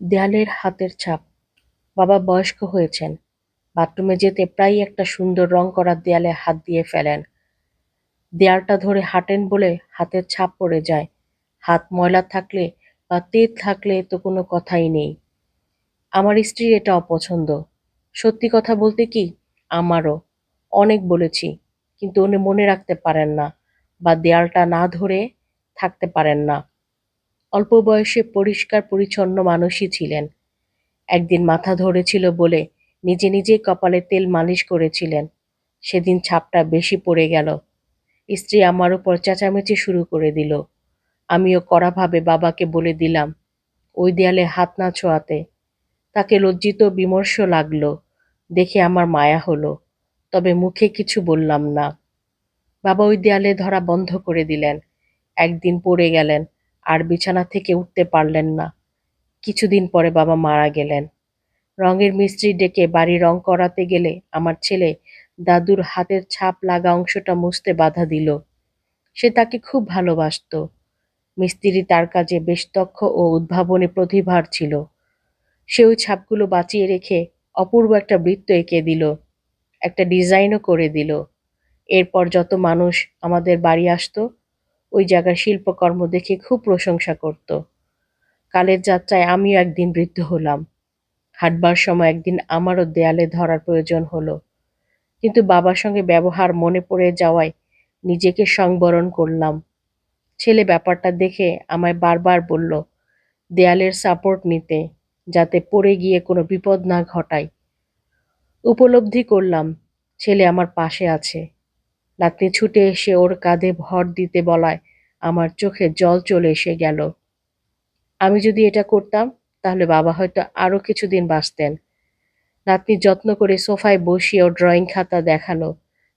দেয়ালের হাতের ছাপ। বাবা বয়স্ক হয়েছেন। বাথরুমে যেতে প্রায়ই একটা সুন্দর রং করা দেয়ালে হাত দিয়ে ফেলেন। দেয়ালটা ধরে হাঁটেন বলে হাতের ছাপ পড়ে যায়। হাত ময়লা থাকলে বা তেল থাকলে তো কোনো কথাই নেই। আমার স্ত্রীর এটা অপছন্দ। সত্যি কথা বলতে কি, আমারও। অনেক বলেছি, কিন্তু উনি মনে রাখতে পারেন না বা দেয়ালটা না ধরে থাকতে পারেন না। অল্প বয়সে পরিষ্কার পরিচ্ছন্ন মানুষই ছিলেন। একদিন মাথা ধরেছিল বলে নিজে নিজেই কপালে তেল মালিশ করেছিলেন। সেদিন ছাপটা বেশি পড়ে গেল। স্ত্রী আমার উপর চেঁচামেচি শুরু করে দিল। আমিও কড়াভাবে বাবাকে বলে দিলাম, ওই দেয়ালে হাত না ছোঁয়াতে। তাকে লজ্জিত বিমর্ষ লাগল, দেখে আমার মায়া হলো, তবে মুখে কিছু বললাম না। বাবা, ওই দেয়ালে ধরা বন্ধ করে দিলেন। একদিন পড়ে গেলেন আর বিছানা থেকে উঠতে পারলেন না। কিছুদিন পরে বাবা মারা গেলেন। রঙের মিস্ত্রি ডেকে বাড়ি রং করাতে গেলে আমার ছেলে দাদুর হাতের ছাপ লাগা অংশটা মুছতে বাধা দিল। সে তাকে খুব ভালোবাসত। মিস্ত্রি তার কাজে বেশ দক্ষ ও উদ্ভাবনী প্রতিভার ছিল। সে ওই ছাপগুলো বাঁচিয়ে রেখে অপূর্ব একটা বৃত্ত এঁকে দিল, একটা ডিজাইনও করে দিল। এরপর যত মানুষ আমাদের বাড়ি আসতো ওই জায়গার শিল্পকর্ম দেখে খুব প্রশংসা করত। কালের যাত্রায় আমিও একদিন বৃদ্ধ হলাম। হাঁটবার সময় একদিন আমারও দেয়ালে ধরার প্রয়োজন হলো। কিন্তু বাবার সঙ্গে ব্যবহার মনে পড়ে যাওয়ায় নিজেকে সংবরণ করলাম। ছেলে ব্যাপারটা দেখে আমায় বারবার বলল, দেয়ালের সাপোর্ট নিতে, যাতে পড়ে গিয়ে কোনো বিপদ না ঘটায়। উপলব্ধি করলাম, ছেলে আমার পাশে আছে। নাতনি ছুটে এসে ওর কাঁধে ভর দিতে বলায়, আমার চোখে জল চলে এসে গেল। আমি যদি এটা করতাম, তাহলে বাবা হয়তো আরও কিছুদিন বাঁচতেন। নাতনি যত্ন করে সোফায় বসিয়ে ও ড্রয়িং খাতা দেখাল,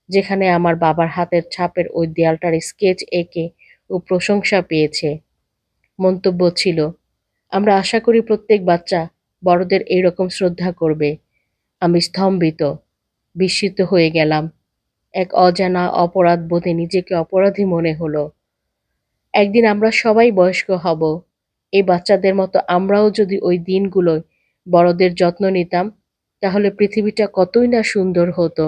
যেখানে আমার বাবার হাতের ছাপের ওই দেয়ালটার স্কেচ এঁকে ও প্রশংসা পেয়েছে। মন্তব্য ছিল, আমরা আশা করি প্রত্যেক বাচ্চা বড়দের এইরকম শ্রদ্ধা করবে। আমি স্তম্ভিত, বিস্মিত হয়ে গেলাম। এক অজানা অপরাধ বোধে নিজেকে অপরাধী মনে হলো। একদিন আমরা সবাই বয়স্ক হব। এই বাচ্চাদের মতো আমরাও যদি ওই দিনগুলোয় বড়দের যত্ন নিতাম, তাহলে পৃথিবীটা কতই না সুন্দর হতো।